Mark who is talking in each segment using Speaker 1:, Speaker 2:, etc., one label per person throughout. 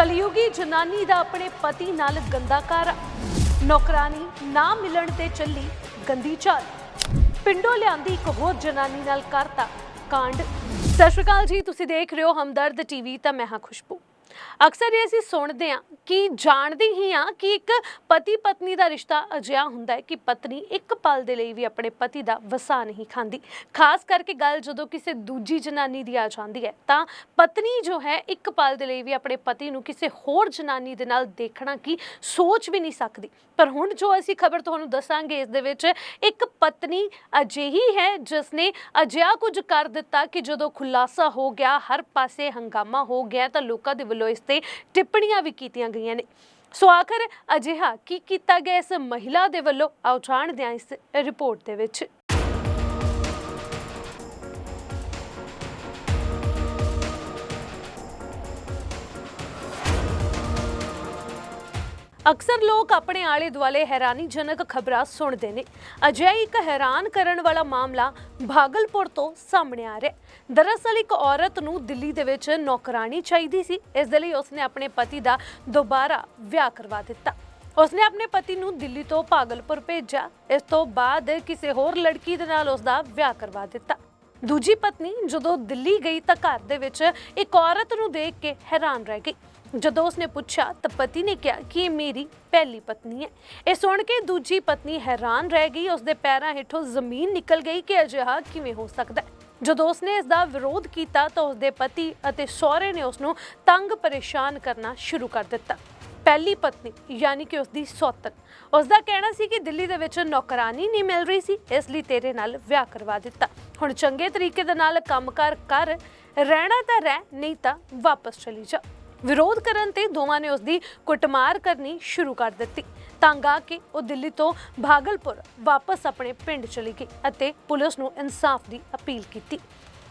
Speaker 1: ਕਲਯੁਗੀ ਜਨਾਨੀ ਦਾ ਆਪਣੇ ਪਤੀ ਨਾਲ ਗੰਦਾ ਕਰ ਨੌਕਰਾਨੀ ਨਾ ਮਿਲਣ ਤੇ ਚੱਲੀ ਗੰਦੀ ਚਾਲ। ਪਿੰਡੋਂ ਲਿਆਂਦੀ ਇੱਕ ਹੋਰ ਜਨਾਨੀ ਨਾਲ ਕਰਤਾ ਕਾਂਡ। ਸਤਿ ਸ਼੍ਰੀ ਅਕਾਲ ਜੀ, ਤੁਸੀਂ ਦੇਖ ਰਹੇ ਹੋ ਹਮਦਰਦ ਟੀਵੀ, ਤਾਂ ਮੈਂ ਹਾਂ ਖੁਸ਼ਬੂ। ਅਕਸਰ ਇਹ ਅਸੀਂ ਸੁਣਦੇ ਹਾਂ ਕਿ ਜਾਣਦੇ ਹੀ ਹਾਂ ਕਿ ਇੱਕ ਪਤੀ ਪਤਨੀ ਦਾ ਰਿਸ਼ਤਾ ਅਜਿਹਾ ਹੁੰਦਾ ਹੈ ਕਿ ਪਤਨੀ ਇੱਕ ਪਲ ਦੇ ਲਈ ਵੀ ਆਪਣੇ ਪਤੀ ਦਾ ਵਸਾ ਨਹੀਂ ਖਾਂਦੀ। ਖਾਸ ਕਰਕੇ ਗੱਲ ਜਦੋਂ ਕਿਸੇ ਦੂਜੀ ਜਨਾਨੀ ਦੀ ਆ ਜਾਂਦੀ ਹੈ, ਤਾਂ ਪਤਨੀ ਜੋ ਹੈ ਇੱਕ ਪਲ ਦੇ ਲਈ ਵੀ ਆਪਣੇ ਪਤੀ ਨੂੰ ਕਿਸੇ ਹੋਰ ਜਨਾਨੀ ਦੇ ਨਾਲ ਦੇਖਣਾ ਕੀ ਸੋਚ ਵੀ ਨਹੀਂ ਸਕਦੀ। ਪਰ ਹੁਣ ਜੋ ਅਸੀਂ ਖਬਰ ਤੁਹਾਨੂੰ ਦੱਸਾਂਗੇ, ਇਸ ਦੇ ਵਿੱਚ ਇੱਕ ਪਤਨੀ ਅਜਿਹੀ ਹੈ ਜਿਸ ਨੇ ਅਜਿਹਾ ਕੁਝ ਕਰ ਦਿੱਤਾ ਕਿ ਜਦੋਂ ਖੁਲਾਸਾ ਹੋ ਗਿਆ, ਹਰ ਪਾਸੇ ਹੰਗਾਮਾ ਹੋ ਗਿਆ, ਤਾਂ ਲੋਕਾਂ ਦੇ ਵੱਲੋਂ ਇਸ ਤੇ ਟਿੱਪਣੀਆਂ ਵੀ ਕੀਤੀਆਂ ਗਈਆਂ ਨੇ। ਸੋ ਆਖਰ ਅਜਿਹਾ ਕੀ ਕੀਤਾ ਗਿਆ ਇਸ ਮਹਿਲਾ ਦੇ ਵੱਲੋਂ? ਆਓ ਜਾਣਦੇ ਹਾਂ ਇਸ ਰਿਪੋਰਟ ਦੇ ਵਿੱਚ। ਅਕਸਰ ਲੋਕ ਆਪਣੇ ਆਲੇ ਦੁਆਲੇ ਹੈਰਾਨੀਜਨਕ ਖਬਰਾਂ ਸੁਣਦੇ ਨੇ। ਅਜਿਹਾ ਇੱਕ ਹੈਰਾਨ ਕਰਨ ਵਾਲਾ ਮਾਮਲਾ ਭਾਗਲਪੁਰ ਤੋਂ ਸਾਹਮਣੇ ਆ ਰਿਹਾ ਹੈ। ਦਰਅਸਲ ਇੱਕ ਔਰਤ ਨੂੰ ਦਿੱਲੀ ਦੇ ਵਿੱਚ ਨੌਕਰਾਨੀ ਚਾਹੀਦੀ ਸੀ। ਇਸ ਦੇ ਲਈ ਉਸਨੇ ਆਪਣੇ ਪਤੀ ਦਾ ਦੁਬਾਰਾ ਵਿਆਹ ਕਰਵਾ ਦਿੱਤਾ। ਉਸਨੇ ਆਪਣੇ ਪਤੀ ਨੂੰ ਦਿੱਲੀ ਤੋਂ ਭਾਗਲਪੁਰ ਭੇਜਿਆ। ਇਸ ਤੋਂ ਬਾਅਦ ਕਿਸੇ ਹੋਰ ਲੜਕੀ ਦੇ ਨਾਲ ਉਸਦਾ ਵਿਆਹ ਕਰਵਾ ਦਿੱਤਾ। ਦੂਜੀ ਪਤਨੀ ਜਦੋਂ ਦਿੱਲੀ ਗਈ ਤਾਂ ਘਰ ਦੇ ਵਿੱਚ ਇੱਕ ਔਰਤ ਨੂੰ ਦੇਖ ਕੇ ਹੈਰਾਨ ਰਹਿ ਗਈ। ਜਦੋਂ ਉਸਨੇ ਪੁੱਛਿਆ ਤਾਂ ਪਤੀ ਨੇ ਕਿਹਾ ਕਿ ਇਹ ਮੇਰੀ ਪਹਿਲੀ ਪਤਨੀ ਹੈ। ਇਹ ਸੁਣ ਕੇ ਦੂਜੀ ਪਤਨੀ ਹੈਰਾਨ ਰਹਿ ਗਈ। ਉਸਦੇ ਪੈਰਾਂ ਹੇਠੋਂ ਜ਼ਮੀਨ ਨਿਕਲ ਗਈ ਕਿ ਅਜਿਹਾ ਕਿਵੇਂ ਹੋ ਸਕਦਾ ਹੈ। ਜਦੋਂ ਉਸਨੇ ਇਸ ਦਾ ਵਿਰੋਧ ਕੀਤਾ ਤਾਂ ਉਸਦੇ ਪਤੀ ਅਤੇ ਸਹੁਰੇ ਨੇ ਉਸ ਨੂੰ ਤੰਗ ਪਰੇਸ਼ਾਨ ਕਰਨਾ ਸ਼ੁਰੂ ਕਰ ਦਿੱਤਾ। ਪਹਿਲੀ ਪਤਨੀ, ਯਾਨੀ ਕਿ ਉਸਦੀ ਸੌਤਨ ਉਸਦਾ ਕਹਿਣਾ ਸੀ ਕਿ ਦਿੱਲੀ ਦੇ ਵਿੱਚ ਨੌਕਰਾਨੀ ਨਹੀਂ ਮਿਲ ਰਹੀ ਸੀ, ਇਸ ਲਈ ਤੇਰੇ ਨਾਲ ਵਿਆਹ ਕਰਵਾ ਦਿੱਤਾ। ਹੁਣ ਚੰਗੇ ਤਰੀਕੇ ਦੇ ਨਾਲ ਕੰਮਕਾਰ ਕਰ, ਰਹਿਣਾ ਤਾਂ ਰਹਿ, ਨਹੀਂ ਤਾਂ ਵਾਪਸ ਚਲੀ ਜਾ। ਵਿਰੋਧ ਕਰਨ ਤੇ ਦੋਵਾਂ ਨੇ ਉਸਦੀ ਕੁੱਟਮਾਰ ਕਰਨੀ ਸ਼ੁਰੂ ਕਰ ਦਿੱਤੀ। ਤੰਗ ਆ ਕੇ ਉਹ ਦਿੱਲੀ ਤੋਂ ਭਾਗਲਪੁਰ ਵਾਪਸ ਆਪਣੇ ਪਿੰਡ ਚਲੀ ਗਈ ਅਤੇ ਪੁਲਿਸ ਨੂੰ ਇਨਸਾਫ ਦੀ ਅਪੀਲ ਕੀਤੀ।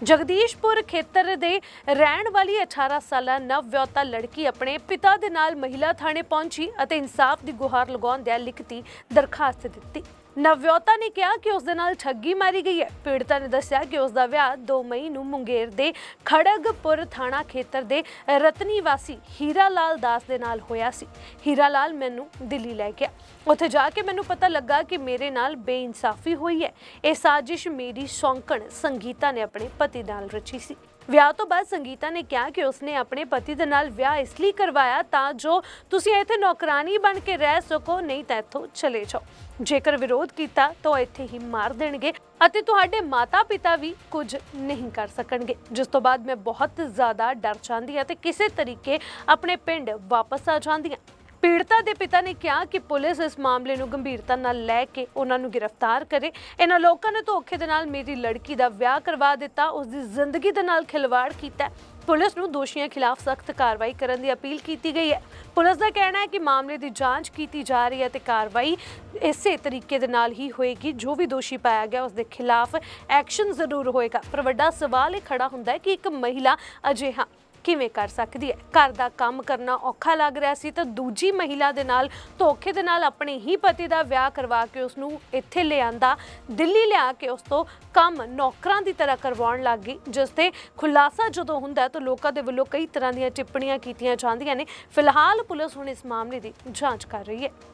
Speaker 1: ਜਗਦੀਸ਼ਪੁਰ ਖੇਤਰ ਦੇ ਰਹਿਣ ਵਾਲੀ 18 ਸਾਲਾ ਨਵਵਿਆਹੁਤਾ ਲੜਕੀ ਆਪਣੇ ਪਿਤਾ ਦੇ ਨਾਲ ਮਹਿਲਾ ਥਾਣੇ ਪਹੁੰਚੀ ਅਤੇ ਇਨਸਾਫ ਦੀ ਗੁਹਾਰ ਲਗਾਉਂਦਿਆਂ ਲਿਖਤੀ ਦਰਖਾਸਤ ਦਿੱਤੀ। ਨਵਯੋਤਾ ਨੇ ਕਿਹਾ ਕਿ ਉਸ ਦੇ ਨਾਲ ਠੱਗੀ ਮਾਰੀ ਗਈ ਹੈ। ਪੀੜਤਾ ਨੇ ਦੱਸਿਆ ਕਿ ਉਸ ਦਾ ਵਿਆਹ 2 ਮਈ ਨੂੰ ਮੁੰਗੇਰ ਦੇ ਖੜਗਪੁਰ ਥਾਣਾ ਖੇਤਰ ਦੇ ਰਤਨੀ ਵਾਸੀ ਹੀਰਾ ਲਾਲ ਦਾਸ ਦੇ ਨਾਲ ਹੋਇਆ ਸੀ। ਹੀਰਾ ਲਾਲ ਮੈਨੂੰ ਦਿੱਲੀ ਲੈ ਗਿਆ। ਉੱਥੇ ਜਾ ਕੇ ਮੈਨੂੰ ਪਤਾ ਲੱਗਾ ਕਿ ਮੇਰੇ ਨਾਲ ਬੇਇਨਸਾਫੀ ਹੋਈ ਹੈ। ਇਹ ਸਾਜ਼ਿਸ਼ ਮੇਰੀ ਸੌਂਕਣ ਸੰਗੀਤਾ ਨੇ ਆਪਣੇ ਪਤੀ ਨਾਲ ਰਚੀ ਸੀ। ਵਿਆਹ ਤੋਂ ਬਾਅਦ ਸੰਗੀਤਾ ਨੇ ਕਿਹਾ ਕਿ ਉਸਨੇ ਆਪਣੇ ਪਤੀ ਦੇ ਨਾਲ ਵਿਆਹ ਇਸ ਲਈ ਕਰਵਾਇਆ ਤਾਂ ਜੋ ਤੁਸੀਂ ਇੱਥੇ ਨੌਕਰਾਨੀ ਬਣ ਕੇ ਰਹਿ ਸਕੋ, ਨਹੀਂ ਤਾਂ ਇੱਥੋਂ ਚਲੇ ਜਾਓ। ਜੇਕਰ ਵਿਰੋਧ ਕੀਤਾ ਤਾਂ ਉਹ ਇੱਥੇ ਹੀ ਮਾਰ ਦੇਣਗੇ ਅਤੇ ਤੁਹਾਡੇ ਮਾਤਾ-ਪਿਤਾ ਵੀ ਕੁਝ ਨਹੀਂ ਕਰ ਸਕਣਗੇ। ਜਿਸ ਤੋਂ ਬਾਅਦ ਮੈਂ ਬਹੁਤ ਜ਼ਿਆਦਾ ਡਰ ਜਾਂਦੀ ਹਾਂ ਤੇ ਕਿਸੇ ਤਰੀਕੇ ਆਪਣੇ ਪਿੰਡ ਵਾਪਸ ਆ ਜਾਂਦੀ ਹਾਂ। ਪੀੜਤਾ ਦੇ ਪਿਤਾ ਨੇ ਕਿਹਾ ਕਿ ਪੁਲਿਸ ਇਸ ਮਾਮਲੇ ਨੂੰ ਗੰਭੀਰਤਾ ਨਾਲ ਲੈ ਕੇ ਉਹਨਾਂ ਨੂੰ ਗ੍ਰਿਫਤਾਰ ਕਰੇ। ਇਹਨਾਂ ਲੋਕਾਂ ਨੇ ਧੋਖੇ ਦੇ ਨਾਲ ਮੇਰੀ ਲੜਕੀ ਦਾ ਵਿਆਹ ਕਰਵਾ ਦਿੱਤਾ ਉਸ ਦੀ ਜ਼ਿੰਦਗੀ ਦੇ ਨਾਲ ਖਿਲਵਾੜ ਕੀਤਾ ਪੁਲਿਸ ਨੂੰ ਦੋਸ਼ੀਆਂ ਖਿਲਾਫ ਸਖਤ ਕਾਰਵਾਈ ਕਰਨ ਦੀ ਅਪੀਲ ਕੀਤੀ ਗਈ ਹੈ। ਪੁਲਿਸ ਦਾ ਕਹਿਣਾ ਹੈ ਕਿ ਮਾਮਲੇ ਦੀ ਜਾਂਚ ਕੀਤੀ ਜਾ ਰਹੀ ਹੈ ਤੇ ਕਾਰਵਾਈ ਇਸੇ ਤਰੀਕੇ ਦੇ ਨਾਲ ਹੀ ਹੋਏਗੀ। ਜੋ ਵੀ ਦੋਸ਼ੀ ਪਾਇਆ ਗਿਆ ਉਸ ਦੇ ਖਿਲਾਫ ਐਕਸ਼ਨ ਜ਼ਰੂਰ ਹੋਏਗਾ। ਪਰ ਵੱਡਾ ਸਵਾਲ ਇਹ ਖੜਾ ਹੁੰਦਾ ਹੈ ਕਿ ਇੱਕ ਮਹਿਲਾ ਅਜਿਹਾ ਕਿਵੇਂ ਕਰ ਸਕਦੀ ਹੈ? ਘਰ ਦਾ ਕੰਮ ਕਰਨਾ ਔਖਾ ਲੱਗ ਰਿਹਾ ਸੀ ਤਾਂ ਦੂਜੀ ਮਹਿਲਾ ਦੇ ਨਾਲ, ਧੋਖੇ ਦੇ ਨਾਲ ਆਪਣੇ ਹੀ ਪਤੀ ਦਾ ਵਿਆਹ ਕਰਵਾ ਕੇ ਉਸ ਨੂੰ ਇੱਥੇ ਲਿਆਂਦਾ। ਦਿੱਲੀ ਲਿਆ ਕੇ ਉਸ ਤੋਂ ਕੰਮ ਨੌਕਰਾਂ ਦੀ ਤਰ੍ਹਾਂ ਕਰਵਾਉਣ ਲੱਗ ਗਈ, ਜਿਸ ਤੇ ਖੁਲਾਸਾ ਜਦੋਂ ਹੁੰਦਾ ਤਾਂ ਲੋਕਾਂ ਦੇ ਵੱਲੋਂ ਕਈ ਤਰ੍ਹਾਂ ਦੀਆਂ ਟਿੱਪਣੀਆਂ ਕੀਤੀਆਂ ਜਾਂਦੀਆਂ ਨੇ। ਫਿਲਹਾਲ ਪੁਲਿਸ ਹੁਣ ਇਸ ਮਾਮਲੇ ਦੀ ਜਾਂਚ ਕਰ ਰਹੀ ਹੈ।